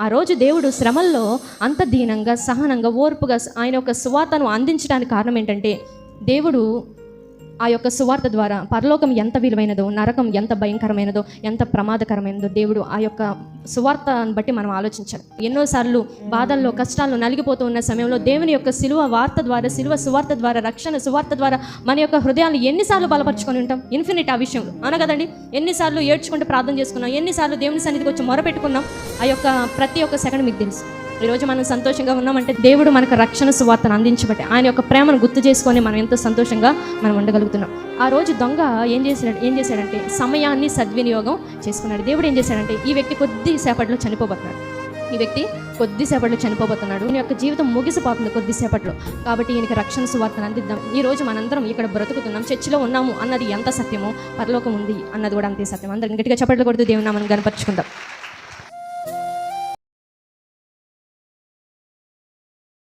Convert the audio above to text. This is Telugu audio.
ఆ రోజు దేవుడు శ్రమల్లో అంత దీనంగా సహనంగా ఓర్పుగా ఆయన యొక్క సువార్తను అందించడానికి కారణం ఏంటంటే దేవుడు ఆ యొక్క సువార్త ద్వారా పరలోకం ఎంత విలువైనదో నరకం ఎంత భయంకరమైనదో ఎంత ప్రమాదకరమైనదో దేవుడు ఆ యొక్క సువార్తను బట్టి మనం ఆలోచించాలి. ఎన్నోసార్లు బాధల్లో కష్టాల్లో నలిగిపోతూ ఉన్న సమయంలో దేవుని యొక్క సిలువ వార్త ద్వారా సిలువ సువార్త ద్వారా రక్షణ సువార్త ద్వారా మన యొక్క హృదయాలు ఎన్నిసార్లు బలపరుచుకొని ఉంటాం? ఇన్ఫినిట్ ఆ విషయంలో. అవునా కదండి? ఎన్నిసార్లు ఏడ్చుకుంటూ ప్రార్థన చేసుకున్నాం? ఎన్నిసార్లు దేవుని సన్నిధికి వచ్చి మొరపెట్టుకున్నాం? ఆ యొక్క ప్రతి ఒక్క సెకండ్ మీకు తెలుసు. ఈరోజు మనం సంతోషంగా ఉన్నామంటే దేవుడు మనకు రక్షణ సువార్తను అందించబట్టి ఆయన యొక్క ప్రేమను గుర్తు చేసుకొని మనం ఎంతో సంతోషంగా మనం ఉండగలుగుతున్నాం. ఆ రోజు దొంగ ఏం చేశాడు ఏం చేశాడంటే సమయాన్ని సద్వినియోగం చేసుకున్నాడు. దేవుడు ఏం చేశాడంటే ఈ వ్యక్తి కొద్దిసేపట్లో చనిపోబోతున్నాడు. ఈ వ్యక్తి కొద్దిసేపట్లో చనిపోబోతున్నాడు. ఈయన యొక్క జీవితం ముగిసిపోతుంది కొద్దిసేపట్లో కాబట్టి ఈయనకి రక్షణ సువార్తను అందిద్దాం. ఈ రోజు మనందరం ఇక్కడ బ్రతుకుతున్నాం. చర్చిలో ఉన్నాము అన్నది ఎంత సత్యమో పరలోకం ఉంది అన్నది కూడా అంతే సత్యం. అందరం గట్టిగా చప్పట్లు కొడుతూ దేవుని మనం కనపరుచుకుందాం